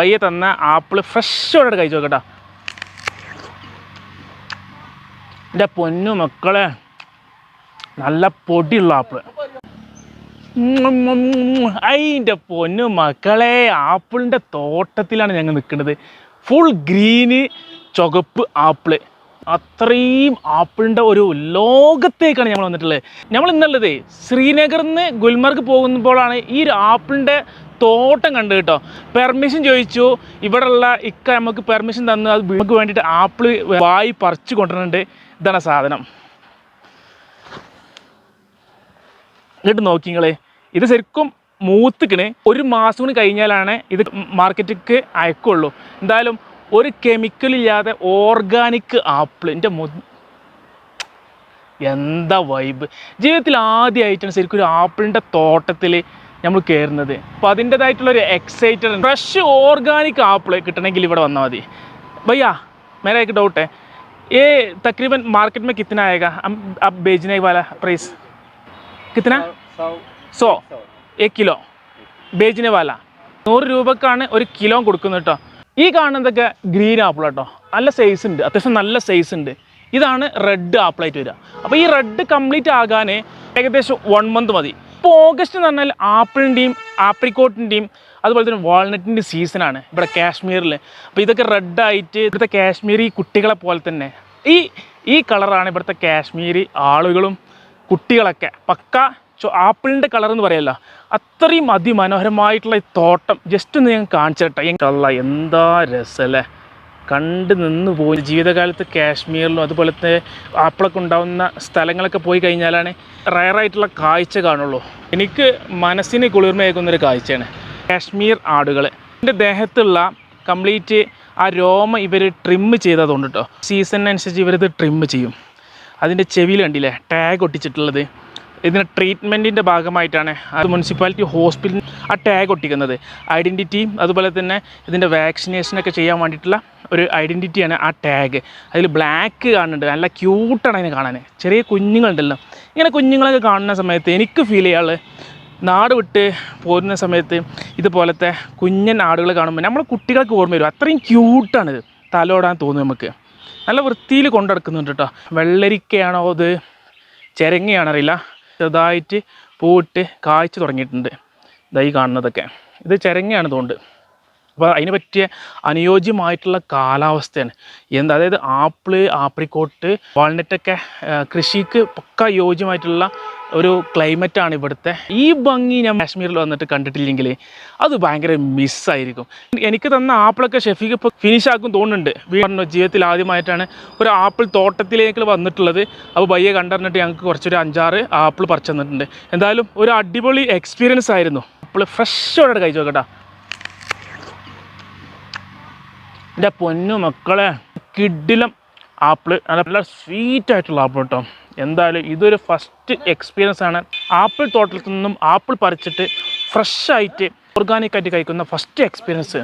പയ്യെ തന്ന ആപ്പിൾ ഫ്രഷോടെ കഴിച്ചു നോക്കട്ടാ എന്റെ പൊന്നു മക്കളെ നല്ല പൊടിയുള്ള ആപ്പിൾ അതിന്റെ പൊന്നു മക്കളെ ആപ്പിളിന്റെ തോട്ടത്തിലാണ് ഞങ്ങൾ നിൽക്കുന്നത്. ഫുൾ ഗ്രീന് ചുവപ്പ് ആപ്പിൾ. അത്രയും ആപ്പിളിന്റെ ഒരു ലോകത്തേക്കാണ് നമ്മൾ വന്നിട്ടുള്ളത്. നമ്മൾ ഇന്നുള്ളത് ശ്രീനഗറിൽ നിന്ന് ഗുൽമർഗ് പോകുമ്പോഴാണ് ഈ ഒരു ആപ്പിളിന്റെ തോട്ടം കണ്ടു കേട്ടോ. പെർമിഷൻ ചോദിച്ചു. ഇവിടെയുള്ള ഇക്ക നമുക്ക് പെർമിഷൻ തന്നു അത് നമുക്ക് വേണ്ടിയിട്ട് ആപ്പിൾ വായി പറിച്ചു കൊണ്ടുവരുന്നുണ്ട്. ഇതാണ് സാധനം. ഇങ്ങോട്ട് നോക്കി നിങ്ങളെ. ഇത് ശരിക്കും മൂത്തിക്കണ്. ഒരു മാസം കൂടി കഴിഞ്ഞാലാണ് ഇത് മാർക്കറ്റിക്ക് അയക്കുള്ളൂ. എന്തായാലും ഒരു കെമിക്കൽ ഇല്ലാതെ ഓർഗാനിക് ആപ്പിൾ എന്റെ എന്താ വൈബ് ജീവിതത്തിൽ ആദ്യമായിട്ടാണ് ശരിക്കും ഒരു ആപ്പിളിന്റെ തോട്ടത്തിൽ നമ്മൾ കയറുന്നത് അപ്പോൾ അതിൻ്റെതായിട്ടുള്ള ഒരു എക്സൈറ്റഡ് ഫ്രഷ് ഓർഗാനിക് ആപ്പിൾ കിട്ടണമെങ്കിൽ ഇവിടെ വന്നാൽ മതി भैया मेरा एक डाउट है ये तकरीबन मार्केट में कितना आएगा हम अब बेचने वाला प्राइस कितना സോ എ കിലോ ബേജിനെ വാല നൂറ് രൂപക്കാണ് ഒരു കിലോ കൊടുക്കുന്നത് കേട്ടോ ഈ കാണുന്നതൊക്കെ ഗ്രീൻ ആപ്പിൾ കേട്ടോ നല്ല സൈസ് ഉണ്ട് അത്യാവശ്യം നല്ല സൈസ് ഉണ്ട് ഇതാണ് റെഡ് ആപ്പിളായിട്ട് വരിക അപ്പോൾ ഈ റെഡ് കംപ്ലീറ്റ് ആകാൻ ഏകദേശം വൺ മന്ത് മതി ഇപ്പോൾ ഓഗസ്റ്റ് എന്ന് പറഞ്ഞാൽ ആപ്പിളിന്റെയും ആപ്രിക്കോട്ടിന്റെയും അതുപോലെ തന്നെ വാൾനട്ടിന്റെ സീസണാണ് ഇവിടെ കാശ്മീരിൽ അപ്പോൾ ഇതൊക്കെ റെഡായിട്ട് ഇവിടുത്തെ കാശ്മീരി കുട്ടികളെ പോലെ തന്നെ. ഈ ഈ കളറാണ് ഇവിടുത്തെ കാശ്മീരി ആളുകളും കുട്ടികളൊക്കെ. പക്ക ആപ്പിളിന്റെ കളർ എന്ന് പറയല്ല. അത്രയും അതിമനോഹരമായിട്ടുള്ള ഈ തോട്ടം. ജസ്റ്റ് ഒന്ന് ഞാൻ കാണിച്ചിട്ടെ കള്ള എന്താ രസമല്ലേ കണ്ട് നിന്ന് പോയി. ജീവിതകാലത്ത് കാശ്മീരിലും അതുപോലത്തെ ആപ്പിളൊക്കെ ഉണ്ടാവുന്ന സ്ഥലങ്ങളൊക്കെ പോയി കഴിഞ്ഞാലാണ് റയറായിട്ടുള്ള കാഴ്ച കാണുള്ളൂ. എനിക്ക് മനസ്സിന് കുളിർമയേക്കുന്നൊരു കാഴ്ചയാണ് കാശ്മീർ ആടുകൾ എന്റെ ദേഹത്തുള്ള കംപ്ലീറ്റ് ആ രോമ ഇവർ ട്രിം ചെയ്തതുകൊണ്ട് കേട്ടോ സീസണിനനുസരിച്ച് ഇവരിത് ട്രിം ചെയ്യും. അതിന്റെ ചെവിയിൽ കണ്ടില്ലേ? ടാഗ് ഒട്ടിച്ചിട്ടുള്ളത്. ഇതിന് ട്രീറ്റ്മെന്റിന്റെ ഭാഗമായിട്ടാണ് അത് മുനിസിപ്പാലിറ്റി ഹോസ്പിറ്റലിൽ ആ ടാഗ് ഒട്ടിക്കുന്നത്. ഐഡന്റിറ്റിയും അതുപോലെ തന്നെ ഇതിന്റെ വാക്സിനേഷനൊക്കെ ചെയ്യാൻ വേണ്ടിയിട്ടുള്ള ഒരു ഐഡന്റിറ്റിയാണ് ആ ടാഗ് അതിൽ ബ്ലാക്ക് കാണുന്നുണ്ട്. നല്ല ക്യൂട്ടാണ് അതിനെ കാണാൻ ചെറിയ കുഞ്ഞുങ്ങളുണ്ടല്ലോ. ഇങ്ങനെ കുഞ്ഞുങ്ങളൊക്കെ കാണുന്ന സമയത്ത് എനിക്ക് ഫീൽ ചെയ്യാൾ നാട് വിട്ട് പോരുന്ന സമയത്ത് ഇതുപോലത്തെ കുഞ്ഞൻ ആടുകൾ കാണുമ്പോൾ നമ്മൾ കുട്ടികൾക്ക് ഓർമ്മ വരും. അത്രയും ക്യൂട്ടാണിത് തലോടാൻ തോന്നും നമുക്ക്. നല്ല വൃത്തിയിൽ കൊണ്ടെടുക്കുന്നുണ്ട് കേട്ടോ വെള്ളരിക്കയാണോ അത്? ചിരങ്ങയാണോ അറിയില്ല. ചെറുതായിട്ട് പൂവിട്ട് കായ്ച്ചു തുടങ്ങിയിട്ടുണ്ട്. ഇതായി കാണുന്നതൊക്കെ. ഇത് ചിരങ്ങയാണ് തോന്നുന്നുണ്ട് അപ്പോൾ അതിന് പറ്റിയ അനുയോജ്യമായിട്ടുള്ള കാലാവസ്ഥയാണ്. എന്ത്? അതായത് ആപ്പിൾ ആപ്രിക്കോട്ട് വാൾനറ്റൊക്കെ ആ, കൃഷിക്ക് പക്ക യോജ്യമായിട്ടുള്ള ഒരു ക്ലൈമറ്റാണ് ഇവിടുത്തെ. ഈ ഭംഗി ഞാൻ കാശ്മീരിൽ വന്നിട്ട് കണ്ടിട്ടില്ലെങ്കിൽ അത് ഭയങ്കര മിസ്സായിരിക്കും എനിക്ക് തന്ന ആപ്പിളൊക്കെ ഷെഫിക്ക് ഇപ്പോൾ ഫിനിഷ് ആക്കും തോന്നുന്നുണ്ട്. വീടിന് ജീവിതത്തിൽ ആദ്യമായിട്ടാണ് ഒരു ആപ്പിൾ തോട്ടത്തിലേക്ക് വന്നിട്ടുള്ളത്. അപ്പോൾ ബയ്യെ കണ്ടറിഞ്ഞിട്ട് ഞങ്ങൾക്ക് കുറച്ചൊരു അഞ്ചാറ് ആപ്പിൾ പറിച്ചു തന്നിട്ടുണ്ട്. എന്തായാലും ഒരു അടിപൊളി എക്സ്പീരിയൻസ് ആയിരുന്നു. ആപ്പിൾ ഫ്രഷോടെ കഴിച്ചു നോക്കട്ടാ എന്റെ പൊന്നു മക്കളെ കിഡിലം ആപ്പിൾ. നല്ല സ്വീറ്റ് ആയിട്ടുള്ള ആപ്പിൾ കേട്ടോ എന്തായാലും ഇതൊരു ഫസ്റ്റ് എക്സ്പീരിയൻസ് ആണ്. ആപ്പിൾ തോട്ടത്തിൽ നിന്നും ആപ്പിൾ പറിച്ചിട്ട് ഫ്രഷ് ആയിട്ട് ഓർഗാനിക് ആയിട്ട് കഴിക്കുന്ന ഫസ്റ്റ് എക്സ്പീരിയൻസ്